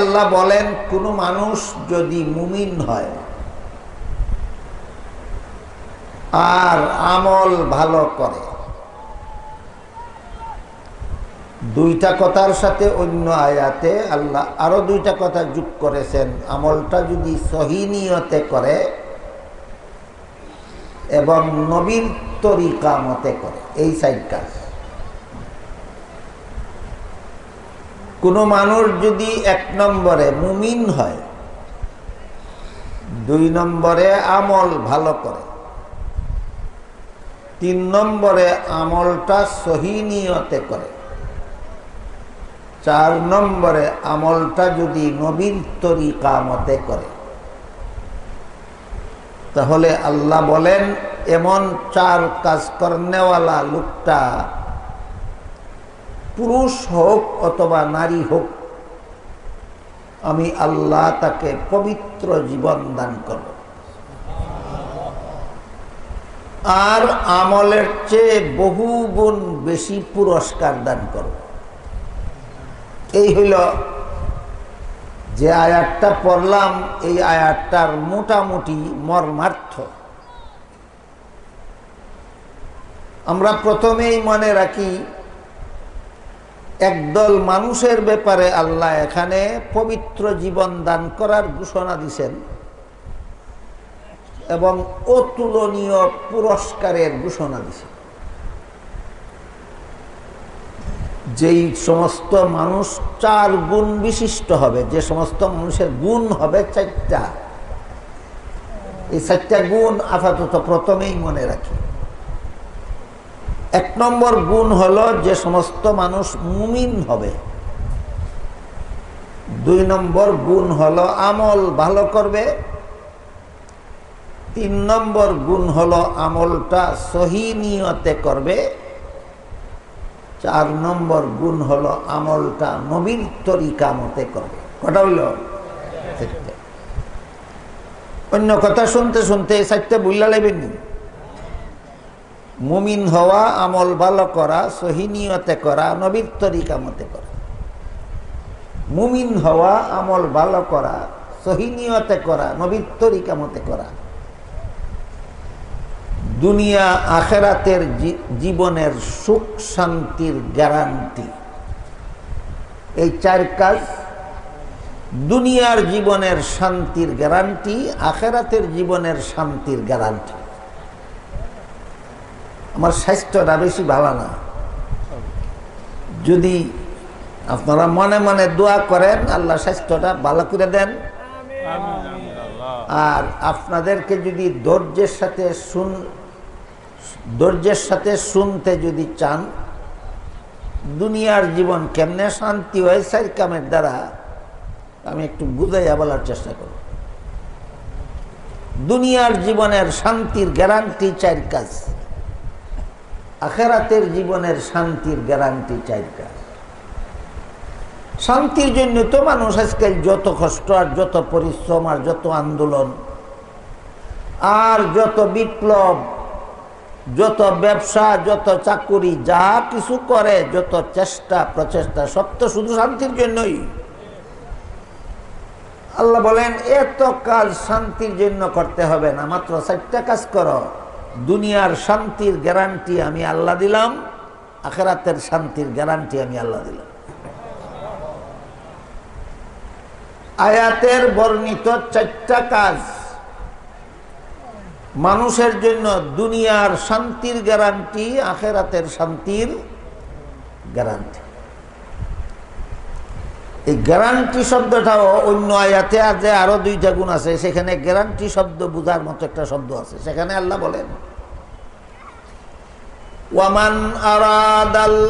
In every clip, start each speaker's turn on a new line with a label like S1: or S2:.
S1: আল্লাহ বলেন, কোনো মানুষ যদি মুমিন হয় আর আমল ভালো করে, দুইটা কথার সাথে অন্য আয়াতে আল্লাহ আরও দুইটা কথা যোগ করেছেন। আমলটা যদি সহিনিয়তে করে এবং নবীন তরিকা মতে করে, এই সাইড কাজ। কোনো মানুষ যদি এক নম্বরে মুমিন হয়, দুই নম্বরে আমল ভালো করে, তিন নম্বরে আমলটা সহিনিয়তে করে, চার নম্বরে আমলটা যদি নবীন তরিকা মতে করে, তাহলে আল্লাহ বলেন, এমন চার কাজ করনেওয়ালা লোকটা পুরুষ হোক অথবা নারী হোক, আমি আল্লাহ তাকে পবিত্র জীবন দান করব। আর আমলের চেয়ে বহু গুণ বেশি পুরস্কার দান করব। এই হইল যে আয়াতটা পড়লাম, এই আয়াতটার মোটামুটি মর্মার্থ। আমরা প্রথমেই মনে রাখি একদল মানুষের ব্যাপারে আল্লাহ এখানে পবিত্র জীবন দান করার ঘোষণা দিছেন এবং অতুলনীয় পুরস্কারের ঘোষণা দিছেন। যেই সমস্ত মানুষ চার গুণ বিশিষ্ট হবে, যে সমস্ত মানুষের গুণ হবে চারটা। এই চারটা গুণ আপাতত প্রথমেই মনে রাখি। এক নম্বর গুণ হলো যে সমস্ত মানুষ মুমিন হবে। দুই নম্বর গুণ হলো আমল ভালো করবে। তিন নম্বর গুণ হলো আমলটা সহি নিয়তে করবে। চার নম্বর গুণ হলো আমলটা নবীন তরিকা মতে করবে। কটা হইল অন্য কথা শুনতে শুনতে এই বুঝলা লাগবেন মুমিন হওয়া, আমল ভালো করা সহিনিয়তে করা, নবীর তরিকা মতে করা। মুমিন হওয়া, আমল ভালো করা সহিনিয়তে করা, নবীর তরিকা মতে করা। দুনিয়া আখেরাতের জীবনের সুখ শান্তির গ্যারান্টি। এই চার কাজ, দুনিয়ার জীবনের শান্তির গ্যারান্টি, আখেরাতের জীবনের শান্তির গ্যারান্টি। আমার স্বাস্থ্যটা বেশি ভালো না। যদি আপনারা মনে মনে দোয়া করেন, আল্লাহ স্বাস্থ্যটা ভালো করে দেন। আর আপনাদেরকে যদি ধৈর্যের সাথে শুন, ধৈর্যের সাথে শুনতে যদি চান, দুনিয়ার জীবন কেমনে শান্তি হয়, সাইর কামের দ্বারা আমি একটু বুঝাইয়া বলার চেষ্টা করব। দুনিয়ার জীবনের শান্তির গ্যারান্টি চার কাজ। আখেরাতের জীবনের শান্তির গ্যারান্টি চার কাজ। শান্তির জন্য তো মানুষ আজকাল যত কষ্ট আর যত পরিশ্রম আর যত আন্দোলন আর যত বিপ্লব, যত ব্যবসা, যত চাকুরি, যা কিছু করে, যত চেষ্টা, প্রচেষ্টা, সব তো শুধু শান্তির জন্যই। আল্লাহ বলেন, এত কাজ শান্তির জন্য করতে হবে না, মাত্র চারটা কাজ করো। দুনিয়ার শান্তির গ্যারান্টি আমি আল্লাহ দিলাম, আখেরাতের শান্তির গ্যারান্টি আমি আল্লাহ দিলাম। আয়াতের বর্ণিত চারটা কাজ। মানুষের জন্য দুনিয়ার শান্তির গ্যারান্টি, আখেরাতের শান্তির গ্যারান্টি। এই গ্যারান্টি শব্দটাও অন্য আয়াতে আর যে আরও দুইটা গুণ আছে। সেখানে গ্যারান্টি শব্দ বুঝার মতো একটা শব্দ আছে। সেখানে আল্লাহ বলেন, ওয়ামান আরাদাল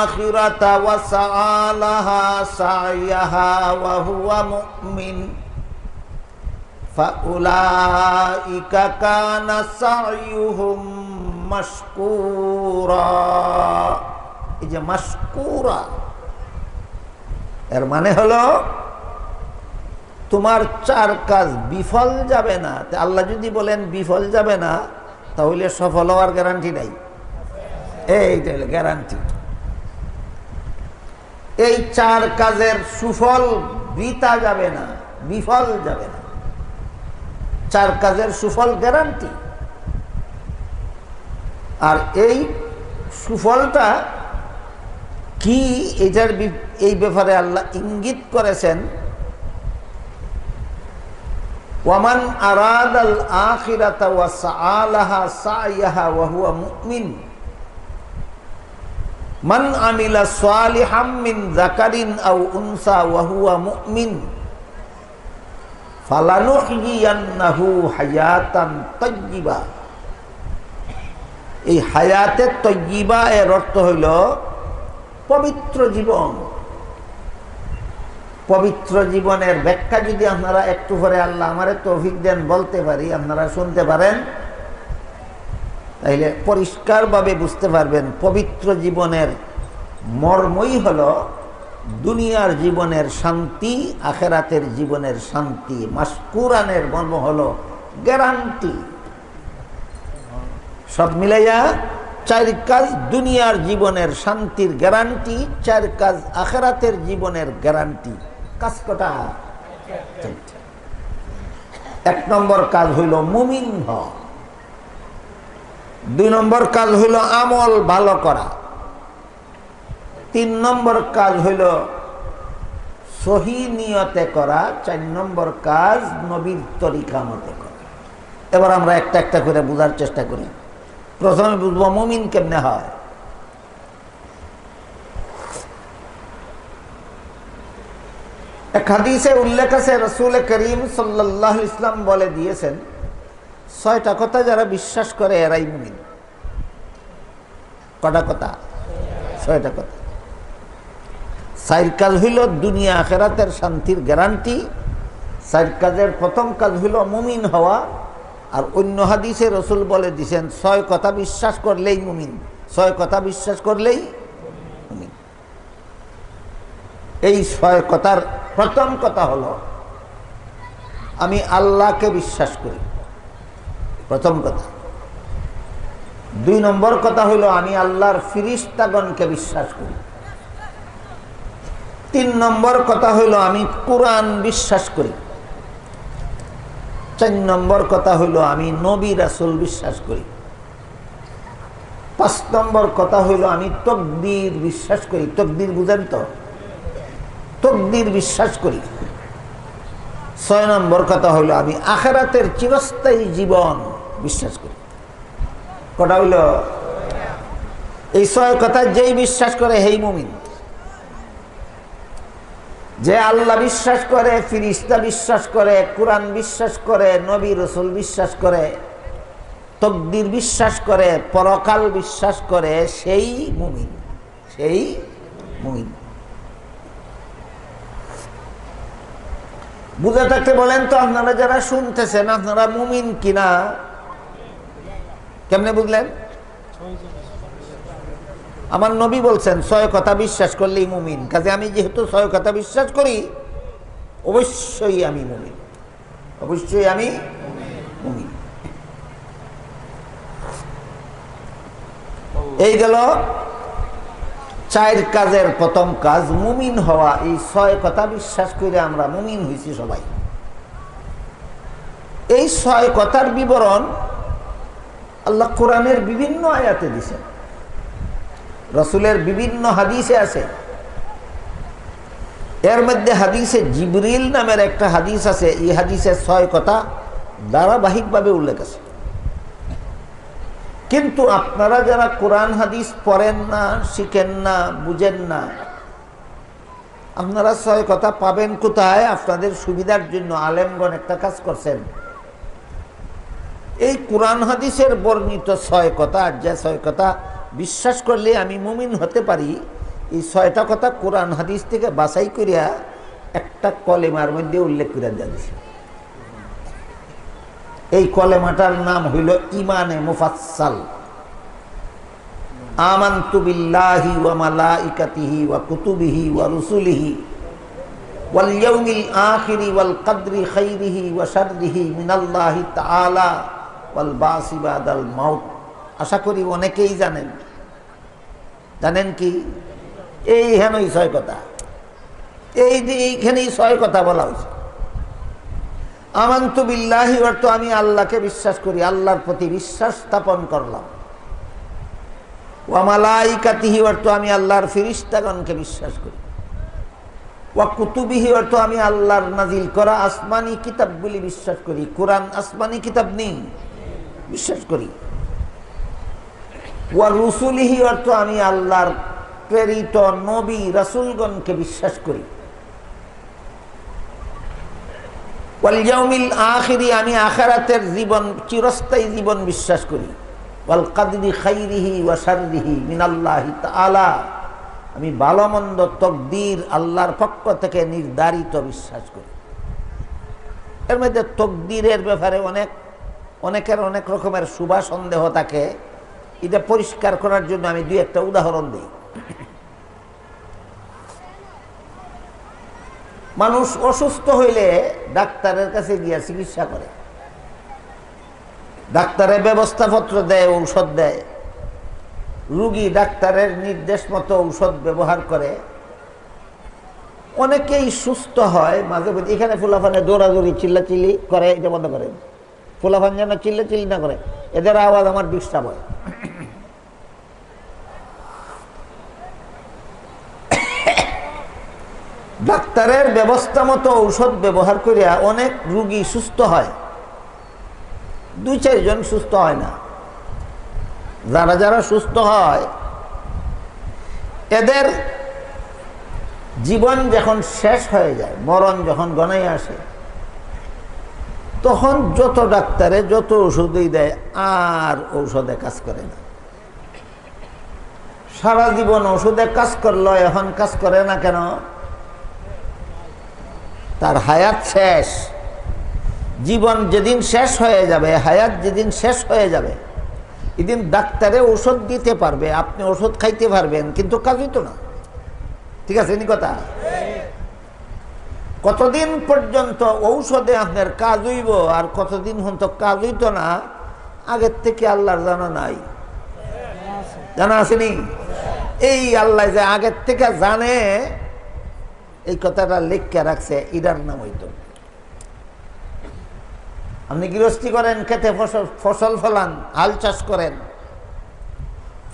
S1: আখিরাতা ওয়া সাআলাহা সাইয়াহা ওয়া হুয়া মুমিন, ফাউলাইকা কানা সাইয়ুহুম মাশকুরা। এই যে মাশকুরা এর মানে হলো, তোমার চার কাজ বিফল যাবে না। আল্লাহ যদি বলেন বিফল যাবে না, তাহলে সফল হওয়ার গ্যারান্টি নাই। এইটা গ্যারান্টি এই চার কাজের সুফল বৃতা যাবে না, বিফল যাবে না। চার কাজের সুফল গ্যারান্টি আর এই সুফলটা কি এটার এই ব্যাপারে আল্লাহ ইঙ্গিত করেছেন? ওয়ামান আরাদ আল আখিরাতা মুমিন। মান আমিলা সালিহাম মিন যাকারিন আও উনসা ওয়া হুয়া মুমিন। ফালানুহইয়ান্নাহু হায়াতান এই হায়াতে তৈবা এর অর্থ হইল পবিত্র জীবন। পবিত্র জীবনের ব্যাখ্যা যদি আপনারা একটু পরে আল্লাহ আমারে তৌফিক দেন বলতে পারি, আপনারা শুনতে পারেন, তাইলে পরিষ্কারভাবে বুঝতে পারবেন পবিত্র জীবনের মর্মই হল দুনিয়ার জীবনের শান্তি, আখেরাতের জীবনের শান্তি। মাসকুরানের মর্ম হল গ্যারান্টি। সব মিলাইয়া চার কাজ দুনিয়ার জীবনের শান্তির গ্যারান্টি চার কাজ আখেরাতের জীবনের গ্যারান্টি কাজ কটা? এক নম্বর কাজ হইল মুমিন হ দুই নম্বর কাজ হইল আমল ভালো করা। তিন নম্বর কাজ হইল সহি নিয়তে করা। চার নম্বর কাজ নবীর তরিকা মতে করা। এবার আমরা একটা একটা করে বোঝার চেষ্টা করি। প্রথমে বুঝব মুমিন কেমনে হয়। হাদিসে উল্লেখ আছে, রসুল করিম সাল্লাহ ইসলাম বলে দিয়েছেন, ছয়টা কথা যারা বিশ্বাস করে এরাই মুমিন। কটা কথা? ছয়টা কথা। চার হইল দুনিয়া আখেরাতের শান্তির গ্যারান্টি চার কাজের প্রথম কাজ হইল মুমিন হওয়া আর অন্য হাদিসে রসুল বলে দিছেন, ছয় কথা বিশ্বাস করলেই মুমিন, ছয় কথা বিশ্বাস করলেই মুমিন। এই ছয় কথার প্রথম কথা হলো, আমি আল্লাহকে বিশ্বাস করি। প্রথম কথা। দুই নম্বর কথা হইল আমি আল্লাহর ফিরিস্তাগণকে বিশ্বাস করি। তিন নম্বর কথা হইল আমি কোরআন বিশ্বাস করি। চার নম্বর কথা হইল আমি নবী রাসুল বিশ্বাস করি। পাঁচ নম্বর কথা হইল আমি তকদির বিশ্বাস করি। তকদির বুঝেন তো? তকদির বিশ্বাস করি। ছয় নম্বর কথা হইল আমি আখেরাতের চিরস্থায়ী জীবন বিশ্বাস করি। কটা হইল এই ছয় কথা যেই বিশ্বাস করে, হেই মুমিন। যে আল্লাহ বিশ্বাস করে, ফিরিস্তা বিশ্বাস করে, কোরআন বিশ্বাস করে, নবী রসুল বিশ্বাস করে, তকদির বিশ্বাস করে, পরকাল বিশ্বাস করে, সেই মুমিন সেই মুমিন। বুঝে থাকতে বলেন তো, আপনারা যারা শুনতেছেন, আপনারা মুমিন কিনা? কেমনে বুঝলেন? আমার নবী বলছেন, ছয় কথা বিশ্বাস করলেই মুমিন। কাজে আমি যেহেতু ছয় কথা বিশ্বাস করি, অবশ্যই আমি মুমিন। অবশ্যই আমি মুমিন। এই গেল চায়ের কাজের প্রথম কাজ, মুমিন হওয়া। এই ছয় কথা বিশ্বাস করে আমরা মুমিন হয়েছি সবাই। এই ছয় কথার বিবরণ আল্লাহ কোরআনের বিভিন্ন আয়াতে দিছেন। রসুলের বিভিন্ন হাদিসে আছে। এর মধ্যে হাদিসে জিবরিল নামের একটা হাদিস আছে, এই হাদিসে ছয় কথা ধারাবাহিকভাবে উল্লেখ আছে। কিন্তু আপনারা যারা কোরআন হাদিস পড়েন না, শিখেন না, বুঝেন না, আপনারা ছয় কথা পাবেন কোথায়? আপনাদের সুবিধার জন্য আলেমগণ একটা কাজ করছেন। এই কোরআন হাদিসের বর্ণিত ছয় কথা আর যে ছয় কথা বিশ্বাস করলে আমি মুমিন হতে পারি। এই ছয়টা কথা কোরআন হাদিস থেকে বাছাই করিয়া একটা কলেমার মধ্যে উল্লেখ করে দেওয়া এই কলেমাটার নাম হইল ইমানে মুফাসাল আমান্তু বিল্লাহি ওয়া মালাইকাতিহি ওয়া কুতুবিহি ওয়া রুসুলিহি ওয়াল ইয়াউমিল আখিরি ওয়াল কদরি খাইরিহি ওয়া শাররিহি মিনাল্লাহি তাআলা ওয়াল বাসি বাদাল মাউত। আশা করি অনেকেই জানেন জানেন কি? এই হেন ছয় কথা। এই এইখানেই ছয় কথা বলা হয়েছে। আমান্তু বিল্লাহি অর্থ আমি আল্লাহকে বিশ্বাস করি, আল্লাহর প্রতি বিশ্বাস স্থাপন করলাম। ওয়ামালাইকাতিহি অর্থ আমি আল্লাহর ফিরিস্তাগণকে বিশ্বাস করি। ওয়া কুতুবিহি অর্থ আমি আল্লাহর নাজিল করা আসমানি কিতাবগুলি বিশ্বাস করি। কোরআন আসমানি কিতাব নেই, বিশ্বাস করি। ওয়া রুসুলিহি অর্থ আমি আল্লাহর প্রেরিত নবী, রাসুলগণকে বিশ্বাস করি। আমি আখারাতের জীবন, চিরস্থায়ী জীবন বিশ্বাস করি। ওয়াল কাদরি খাইরিহি ওয়া শাররিহি মিনাল্লাহি তাআলা, আমি ভালো মন্দ তকদির আল্লাহর পক্ষ থেকে নির্ধারিত বিশ্বাস করি। এর মধ্যে তকদিরের ব্যাপারে অনেক, অনেকের অনেক রকমের শুভা সন্দেহ থাকে। এটা পরিষ্কার করার জন্য আমি দুই একটা উদাহরণ দিই। মানুষ অসুস্থ হইলে ডাক্তারের কাছে গিয়া চিকিৎসা করে। ডাক্তারের ব্যবস্থাপত্র দেয়, ঔষধ দেয়। রুগী ডাক্তারের নির্দেশ মতো ঔষধ ব্যবহার করে। অনেকেই সুস্থ হয়, মাঝে মাঝে এখানে ফুলাফানে দৌড়াদৌড়ি, চিল্লাচিল্লি করে, এটা বন্ধ করেন। ফুলাফান যেন চিল্লাচিল্লি না করে, এদের আওয়াজ আমার ডিস্টার্ব হয়। ডাক্তারের ব্যবস্থা মতো ঔষধ ব্যবহার করিয়া অনেক রুগী সুস্থ হয়। দুই চারজন সুস্থ হয় না। যারা যারা সুস্থ হয়, এদের জীবন যখন শেষ হয়ে যায়, মরণ যখন গনাই আসে, তখন যত ডাক্তারে যত ওষুধই দেয়, আর ঔষধে কাজ করে না। সারা জীবন ওষুধে কাজ করল, এখন কাজ করে না কেন? তার হায়াত শেষ। জীবন যেদিন শেষ হয়ে যাবে, হায়াত যেদিন শেষ হয়ে যাবে, এদিন ডাক্তারে ওষুধ দিতে পারবে, আপনি ওষুধ খাইতে পারবেন, কিন্তু কাজ হইতো না। ঠিক আছে নি কথা? কতদিন পর্যন্ত ঔষধে আপনার কাজ হইব আর কতদিন হন্ত কাজ হইত না, আগের থেকে আল্লাহর জানা নাই। জানা আসেনি এই আল্লাহ যে আগের থেকে জানে এই কথাটা লেখকে রাখছে, ইরার নাম হইতো। আপনি গৃহস্থী করেন, খেতে ফসল ফসল ফলান, হাল চাষ করেন।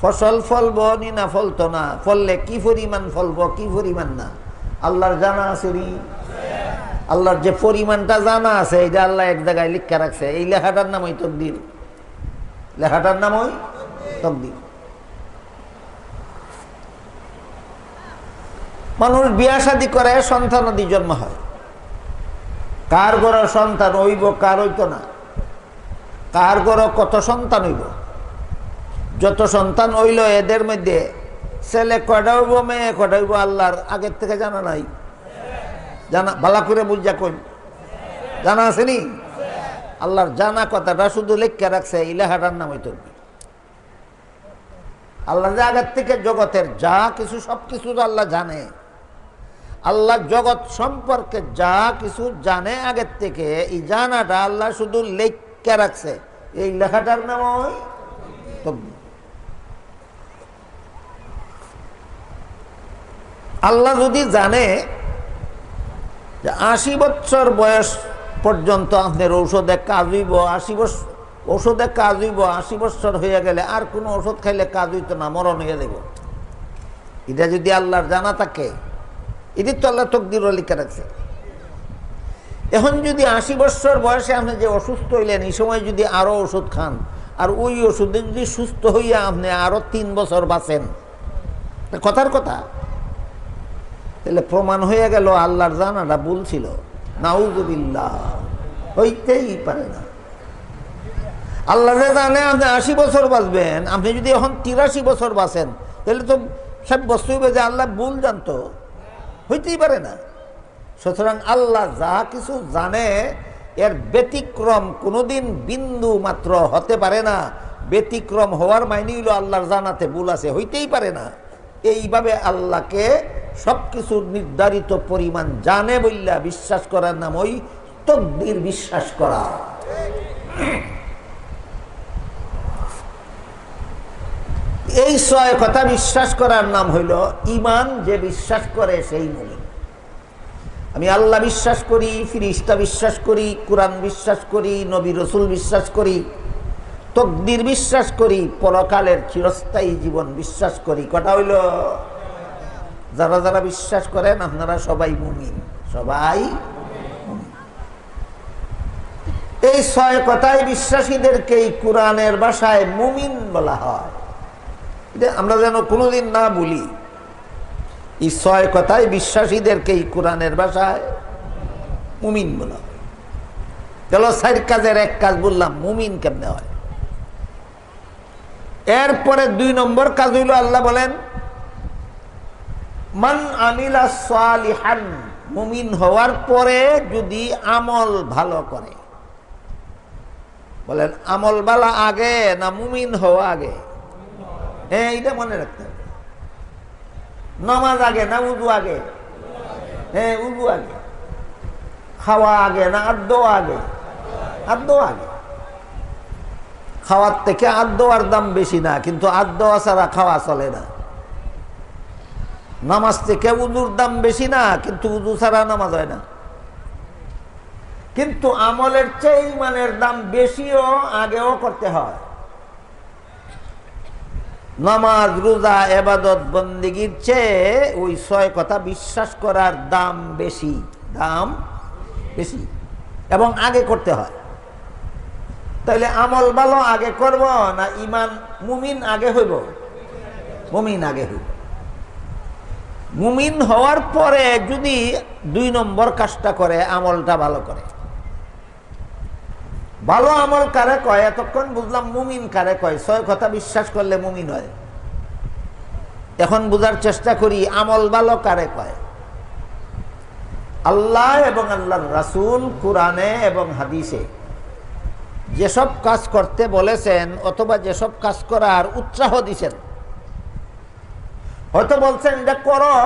S1: ফসল ফলব নি না ফলতো না, ফললে কি পরিমাণ ফলব, কি পরিমাণ না? আল্লাহর জানা আছে আল্লাহর যে পরিমাণটা জানা আছে এটা আল্লাহ এক জায়গায় লিখা রাখছে, এই লেখাটার নাম ওই তকদির। লেখাটার নাম ওই তকদির। মানুষ বিয়া শাদি করে সন্তান সন্তানাদি জন্ম হয়। কার ঘর সন্তান হইব, কার হইতো না। কার ঘর কত সন্তান হইব। যত সন্তান হইল, এদের মধ্যে ছেলে কয়টা হইব, মেয়ে কয়টা হইব, আল্লাহর আগের থেকে জানা নাই। জানা ভালা করে বুঝা কই জানা আসেনি আল্লাহর জানা কথাটা শুধু লেখা রাখছে, ইলাহাটার নাম হইত আল্লাহ যে আগের থেকে জগতের যা কিছু সব কিছু আল্লাহ জানে। আল্লাহ জগৎ সম্পর্কে যা কিছু জানে আগের থেকে, এই জানাটা আল্লাহ শুধু লেখা রাখছে। এই লেখাটার নাম ওই আল্লাহ যদি জানে যে আশি বছর বয়স পর্যন্ত আপনার ঔষধে কাজ হইব, আশি বছর ওষুধে কাজ হইব, আশি বছর হয়ে গেলে আর কোনো ওষুধ খাইলে কাজ হইতো না, মরণ হয়ে দেব এটা যদি আল্লাহর জানা থাকে এটি তো আল্লাহ তকদির লিখে রাখছে এখন যদি আশি বছর বয়সে আপনি যে অসুস্থ হইলেন, এই সময় যদি আরও ওষুধ খান, আর ওই ওষুধে যদি সুস্থ হইয়া আপনি আরও তিন বছর বাঁচেন কথার কথা। তাহলে প্রমাণ হয়ে গেল, আল্লাহর জানাটা ভুল ছিল। নাউজুবিল্লাহ, হইতেই পারে না। আল্লাহ জানে আপনি আশি বছর বাঁচবেন, আপনি যদি এখন তিরাশি বছর বাঁচেন, তাহলে তো সব বস্তু যে আল্লাহ ভুল জানতো। হইতেই পারে না। সুতরাং আল্লাহ যা কিছু জানে, এর ব্যতিক্রম কোনোদিন বিন্দু মাত্র হতে পারে না। ব্যতিক্রম হওয়ার মাইনি হইল আল্লাহর জানাতে ভুল আছে, হইতেই পারে না। এইভাবে আল্লাহকে সব কিছুর নির্ধারিত পরিমাণ জানে বললা বিশ্বাস করার নাম ওই তকদির বিশ্বাস করা। এই ছয় কথা বিশ্বাস করার নাম হইল ইমান, যে বিশ্বাস করে সেই মুমিন। আমি আল্লাহ বিশ্বাস করি, ফিরিস্তা বিশ্বাস করি, কোরআন বিশ্বাস করি, নবী রসুল বিশ্বাস করি, তকদির বিশ্বাস করি, পরকালের চিরস্থায়ী জীবন বিশ্বাস করি। কটা হইল? যারা যারা বিশ্বাস করেন, আপনারা সবাই মুমিন, সবাই এই ছয় কথায় বিশ্বাসীদেরকে এই কোরআনের ভাষায় মুমিন বলা হয়। এটা আমরা যেন কোনোদিন না বলি। এই ছয় কথায় বিশ্বাসীদেরকে এই কোরআনের ভাষায় মুমিন বলা হয়। চলো চার কাজের এক কাজ বললাম, মুমিন কেমনে হয়? এরপরে দুই নম্বর কাজ হইল, আল্লাহ বলেন, মান আমিলা সালিহান মুমিন হওয়ার পরে যদি আমল ভালো করে। বলেন, আমল বালা আগে না মুমিন হওয়া আগে? হ্যাঁ এটা মনে রাখতে হবে। নামাজ আগে না উজু আগে? হ্যাঁ উজু আগে। খাওয়া আগে না আদ্য আগে? আদ্য আগে। খাওয়ার থেকে আদ্যওয়ার দাম বেশি না, কিন্তু আদ্যওয়া ছাড়া খাওয়া চলে না। নামাজ থেকে উজুর দাম বেশি না, কিন্তু উজু ছাড়া নামাজ হয় না। কিন্তু আমলের চেয়ে ইমানের দাম বেশিও আগেও করতে হয়। নামাজ, রোজা, এবাদত, বন্দিগির চেয়ে ওই ছয় কথা বিশ্বাস করার দাম বেশি। দাম বেশি। এবং আগে করতে হয়। তাহলে আমল ভালো আগে করব না ইমান মুমিন আগে হইব? মুমিন আগে হইব। মুমিন হওয়ার পরে যদি দুই নম্বর কাজটা করে, আমলটা ভালো করে। ভালো আমল কারে কয়? এতক্ষণ বুঝলাম মুমিন কারে কয়। ছয় কথা বিশ্বাস করলে মুমিন হয়। এখন বুঝার চেষ্টা করি, আমল ভালো কারে কয়? আল্লাহ এবং আল্লাহর রাসুল কোরআনে এবং হাদিসে যেসব কাজ করতে বলেছেন অথবা যেসব কাজ করার উৎসাহ দিছেন, হয়তো বলছেন, এটা করো।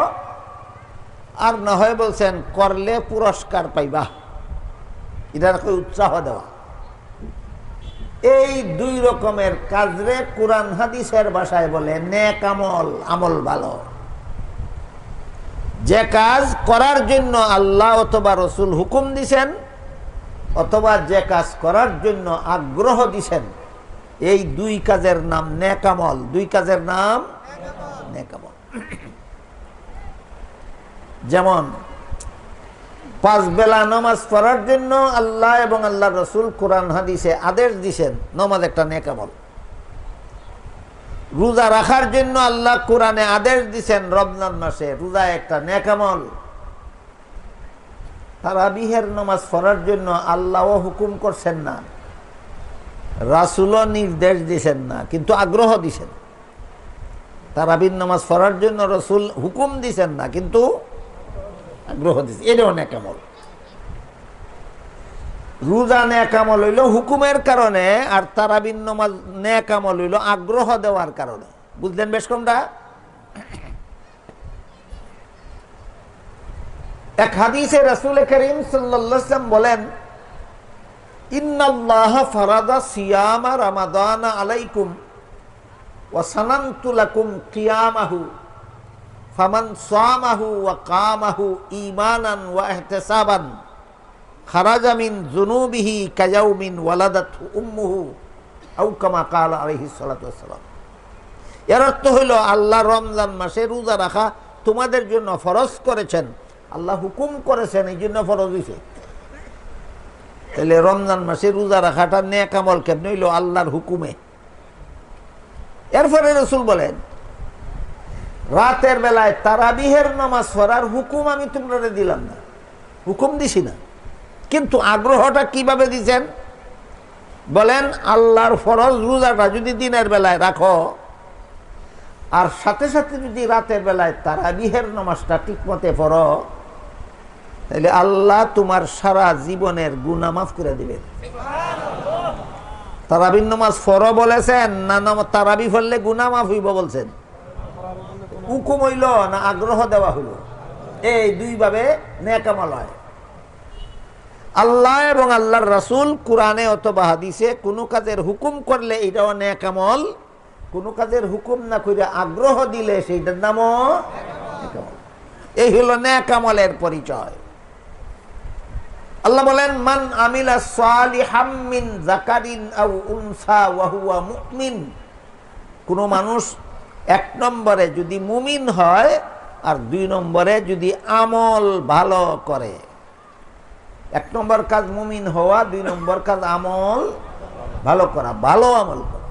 S1: আর না হয় বলছেন, করলে পুরস্কার পাইবা। এটার উৎসাহ দেওয়া। এই দুই রকমের কাজরে কোরআন হাদিসের ভাষায় বলে, নেক আমল আমল ভালো। যে কাজ করার জন্য আল্লাহ অথবা রসুল হুকুম দিছেন, অথবা যে কাজ করার জন্য আগ্রহ দিছেন, এই দুই কাজের নাম নেকামল দুই কাজের নাম নেকামল যেমন পাঁচ বেলা নামাজ পড়ার জন্য আল্লাহ এবং আল্লাহ রসুল কোরআন, হাদিসে আদেশ দিছেন, নামাজ একটা নেকামল রোজা রাখার জন্য আল্লাহ কোরআনে আদেশ দিছেন রমজান মাসে, রোজা একটা নেকামল তারাবিহের নামাজ পড়ার জন্য আল্লাহও হুকুম করছেন না, রাসুলও নির্দেশ দিছেন না, কিন্তু আগ্রহ দিছেন। তারাবির নামাজ পড়ার জন্য রসুল হুকুম দিছেন না, কিন্তু আগ্রহ দিছে। এটাও নেকামল রোজা নেকামল হইল হুকুমের কারণে আর তারাবিন নামাজ নেকামল হইল আগ্রহ দেওয়ার কারণে। বুঝলেন বেশ কোনটা এক হাদিসে রাসূল করিম সাল্লাল্লাহু বলেন, ইন্নাল্লাহ ফারাদা সিয়ামা রামাদান আলাইকুম ওয়া সানানতু কিয়ামাহু। ফামান সামাহু ওয়া কামাহু ঈমানান ওয়া ইহতিসাবান খারাজা মিন যুনুবিহি কায়াউমিন ওয়ালাদাতহু উম্মুহু আও কামা ক্বালা আলাইহিস সালাতু ওয়াসসালাম। এর অর্থ হইল আল্লাহ রমজান মাসে রোজা রাখা তোমাদের জন্য ফরজ করেছেন। আল্লাহ হুকুম করেছেন, এই জন্য ফরজ হয়েছে তাহলে রমজান মাসে রোজা রাখাটা নেক আমল কেমন হইল? আল্লাহর হুকুমে। এরপরে রসুল বলেন রাতের বেলায় তারাবিহের নামাজ পড়ার হুকুম আমি তোমরা দিলাম না। হুকুম দিছি না। কিন্তু আগ্রহটা কীভাবে দিছেন? বলেন, আল্লাহর ফরজ রোজাটা যদি দিনের বেলায় রাখো, আর সাথে সাথে যদি রাতের বেলায় তারাবিহের নামাজটা ঠিকমতে পড়ো, তাহলে আল্লাহ তোমার সারা জীবনের গুণা মাফ করে দিবেন। তারাবির নামাজ ফর বলেছেন, না তারাবি ফললে গুণা মাফ হইব বলছেন। হুকুম হইল না আগ্রহ দেওয়া হইল এই দুইভাবে নেকামাল হয় আল্লাহ এবং আল্লাহর রাসুল কোরআনে অথবা হাদিসে কোনো কাজের হুকুম করলে এটাও নেকামল কোনো কাজের হুকুম না করে আগ্রহ দিলে সেইটার নামও এই হলো নেকামলের পরিচয়। আল্লাহ বলেন, মান আমিলা সালিহাম মিন জাকারিন আও উনসা ওয়া হুয়া মুমিন। কোন মানুষ এক নম্বরে যদি মুমিন হয়, আর দুই নম্বরে যদি আমল ভালো করে। এক নম্বর কাজ মুমিন হওয়া, দুই নম্বর কাজ আমল ভালো করা, ভালো আমল করা।